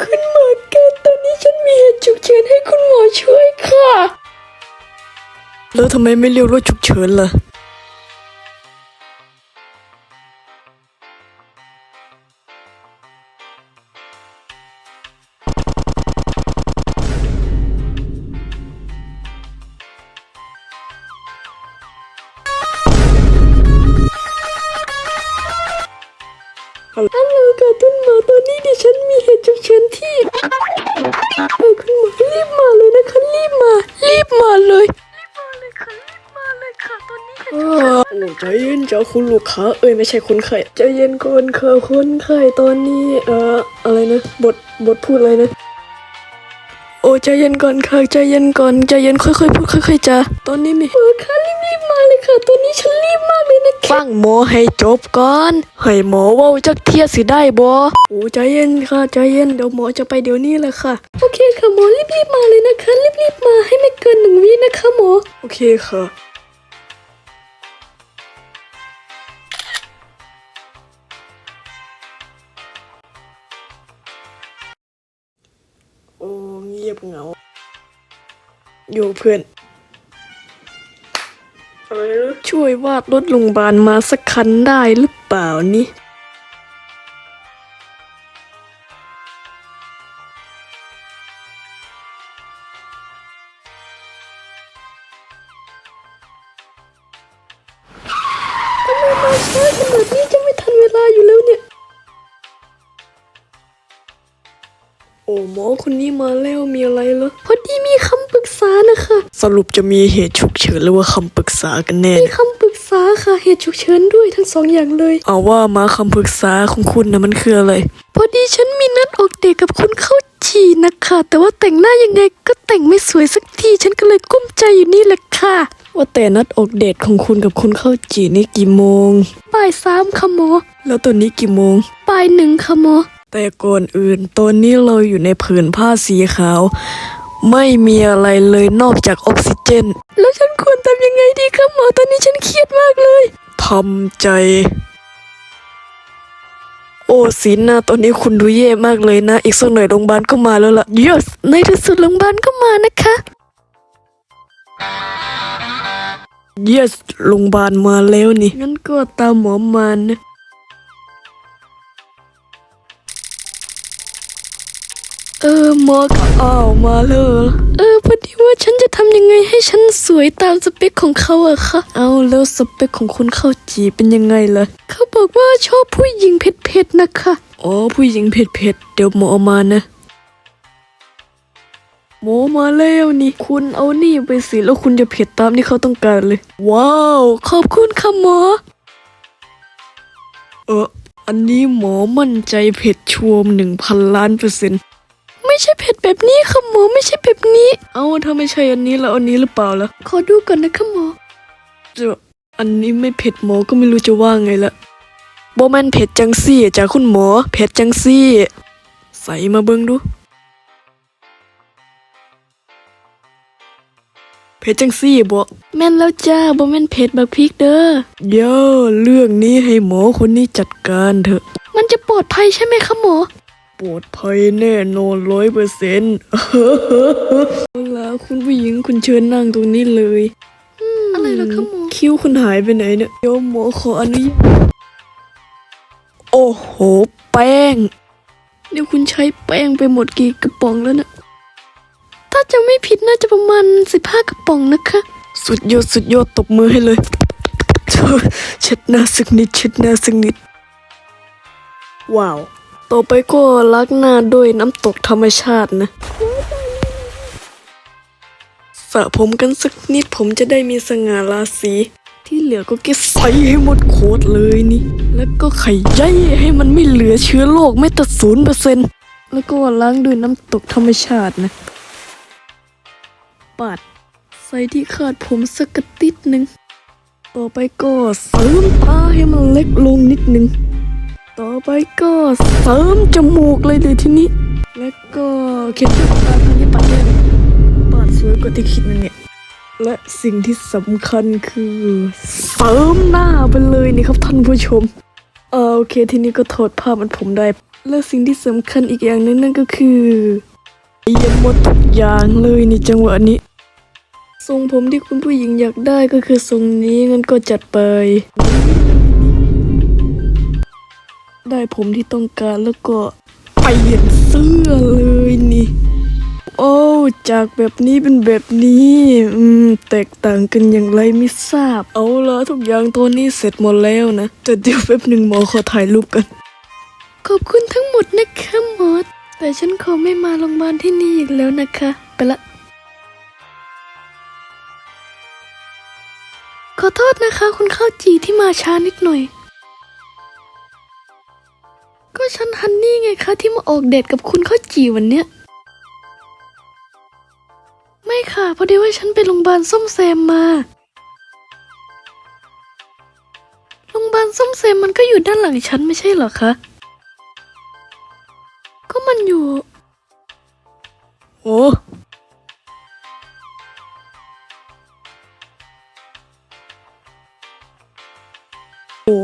คุณหมอแกตอนนี้ฉันมีเหตุฉุกเฉินให้คุณหมอช่วยค่ะ แล้วทำไมไม่เรียกรถฉุกเฉินล่ะ ฮัลโหล เออคุณหมอรีบมาเลยนะคะรีบมา รีบมาเลยรีบมาเลยค่ะรีบมาเลยค่ะตอนนี้เหตุโอ้ใจเย็นจ้าคุณลูกค้าเอ้ยไม่ใช่คนไข้ใจเย็นก่อนค่ะคนไข้ตอนนี้เอ่ออะไรนะบทบทพูดอะไรนะ โอ้ใจเย็นก่อนค่ะใจเย็นก่อนใจเย็นค่อยๆพูดค่อยๆจ้าตอนนี้มีเออค่ะรีบรีบมาเลยค่ะตอนนี้ฉันรีบมากเลยนะคะฟังหมอให้จบก่อนให้หมอเว้าจักเทียสิได้บ่โอ้ใจเย็นค่ะใจเย็นเดี๋ยวหมอจะไปเดี๋ยวนี้แหละค่ะโอเคค่ะหมอรีบรีบมาเลยนะคะรีบรีบมาให้ไม่เกินหนึ่งวินะคะหมอโอเคค่ะ งียบเหงา อยู่เพื่อนอะไรนะช่วยวาดรถโรงพยาบาลมาสักคันได้หรือเปล่านี่มาช้าขนาดนี้ หมอคนนี้มาแล้วมีอะไรเหรอพอดีมีคำปรึกษานะคะ สรุปจะมีเหตุฉุกเฉินหรือว่าคำปรึกษากันแน่ มีคำปรึกษาค่ะเหตุฉุกเฉินด้วยทั้งสองอย่างเลย เอาว่ามาคำปรึกษาของคุณนะมันคืออะไร พอดีฉันมีนัดออกเดทกับคุณเข้าจีนะคะ แต่ว่าแต่งหน้ายังไงก็แต่งไม่สวยสักทีฉันก็เลยกุ้มใจอยู่นี่แหละค่ะว่าแต่นัดออกเดทของคุณกับคุณเข้าจีนี่กี่โมงบ่ายสามค่ะหมอ แล้วตอนนี้กี่โมงบ่ายหนึ่งค่ะหมอ แต่ก่อนอื่นตอนนี้เราอยู่ในผืนผ้าสีขาว ไม่มีอะไรเลยนอกจากออกซิเจน แล้วฉันควรทำยังไงดีคะหมอตอนนี้ฉันเครียดมากเลยทำใจ โอ้สินนะตอนนี้คุณดูแย่มากเลยนะ อีกสักหน่อยโรงพยาบาลก็มาแล้วล่ะ yes ในที่สุดโรงพยาบาลก็มานะคะ yes โรงพยาบาลมาแล้วนี่งั้นก็ตามหมอมานะ มอก็อ้าวมาแล้วเออพอดีว่าฉันจะทำยังไงให้ฉันสวยตามสเปคของเขาอะค่ะเอาแล้วสเปคของคุณเข้าจีเป็นยังไงล่ะเขาบอกว่าชอบผู้หญิงเผ็ดๆนะคะอ๋อผู้หญิงเผ็ดๆเดี๋ยวหมอเอามานะหมอมาแล้วนี่คุณเอานี่ไปสิแล้วคุณจะเผ็ดตามที่เขาต้องการเลย ว้าว ขอบคุณค่ะหมอ เอออันนี้หมอมั่นใจเผ็ดชัวร์หนึ่งพันล้านเปอร์เซ็นต์ ไม่ใช่เผ็ดแบบนี้ค่ะหมอไม่ใช่แบบนี้ เอาถ้าไม่ใช่อันนี้แล้วอันนี้หรือเปล่าล่ะขอดูก่อนนะคะหมอจะอันนี้ไม่เผ็ดหมอก็ไม่รู้จะว่าไงละบอแมนเผ็ดจังซี่จากคุณหมอเผ็ดจังซี่ ใส่มาเบิ่งดูเผ็ดจังซี่บ่แม่นแล้วจ้าบ่แม่นเผ็ดแบบพริกเด้อเย่าเรื่องนี้ให้หมอคนนี้จัดการเถอะ มันจะปลอดภัยใช่ไหมคะหมอ ปลอดภัยแน่นอนร้อยเปอร์เซ็นต์เอาล่ะคุณผู้หญิงคุณเชิญนั่งตรงนี้เลย อะไรล่ะคะหมอคิ้วคุณหายไปไหนเนี่ยเดี๋ยวหมอขออนุญาต โอ้โห แป้ง นี่คุณใช้แป้งไปหมดกี่กระป๋องแล้วนะ ถ้าจะไม่ผิดน่าจะประมาณสิบห้ากระป๋องนะคะ สุดยอดสุดยอดตบมือให้เลยเช็ดหน้าสักนิดเช็ดหน้าสักนิด ว้าว ต่อไปก็ล้างหน้าด้วยน้ำตกธรรมชาตินะสระผมกันสักนิดผมจะได้มีสง่าราศีที่เหลือก็เก็บใส่ให้หมดโคตรเลยนี่ แล้วก็ไข่ย่อยให้มันไม่เหลือเชื้อโรคไม่ตัดศูนย์เปอร์เซ็นต์แล้วก็ล้างด้วยน้ำตกธรรมชาตินะปาดใส่ที่คาดผมสักกระติดหนึ่ง ต่อไปก็เสริมตาให้มันเล็กลงนิดหนึ่ง ต่อไปก็เสริมจมูกเลยเลยทีนี้ แล้วก็เข็นที่ตาทานี้ปัดแก้มปาดสวยกว่าที่คิดนั่นเนี่ยและสิ่งที่สำคัญคือเสริมหน้าไปเลยนี่ครับท่านผู้ชมเออโอเคทีนี้ก็ถอดผ้ามันผมได้ และสิ่งที่สำคัญอีกอย่างหนึงนั่นก็คือเยี่ยมหมดทุกอย่างเลยในจังหวะนี้ทรงผมที่คุณผู้หญิงอยากได้ก็คือทรงนี้งั้นก็จัดไป ได้ผมที่ต้องการแล้วก็เปลี่ยนเสื้อเลยนี่ โอ้จากแบบนี้เป็นแบบนี้ อืม แตกต่างกันอย่างไรไม่ทราบ เอาละทุกอย่างตัวนี้เสร็จหมดแล้วนะแต่เดี๋ยวแป๊บหนึ่งหมอขอถ่ายรูปกัน ขอบคุณทั้งหมดนะคะหมอแต่ฉันขอไม่มาโรงพยาบาลที่นี่อีกแล้วนะคะ ไปละ ขอโทษนะคะ คุณข้าวจีที่มาช้านิดหน่อย ก็ฉันฮันนี่ไงคะที่มาออกเดทกับคุณข้าวจีวันเนี้ย ไม่ค่ะ พอดีว่าฉันไปโรงพยาบาลส้มแซมมา โรงพยาบาลส้มแซมมันก็อยู่ด้านหลังฉันไม่ใช่เหรอคะ ก็มันอยู่ โอ้โอ้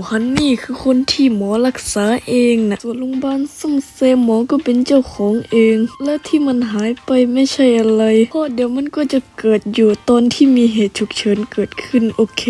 ฮันนี่คือคนที่หมอรักษาเองนะส่วนโรงพยาบาลซ่อมแซมหมอก็เป็นเจ้าของเอง และที่มันหายไปไม่ใช่อะไรเพราะเดี๋ยวมันก็จะเกิดอยู่ตอนที่มีเหตุฉุกเฉินเกิดขึ้นโอเค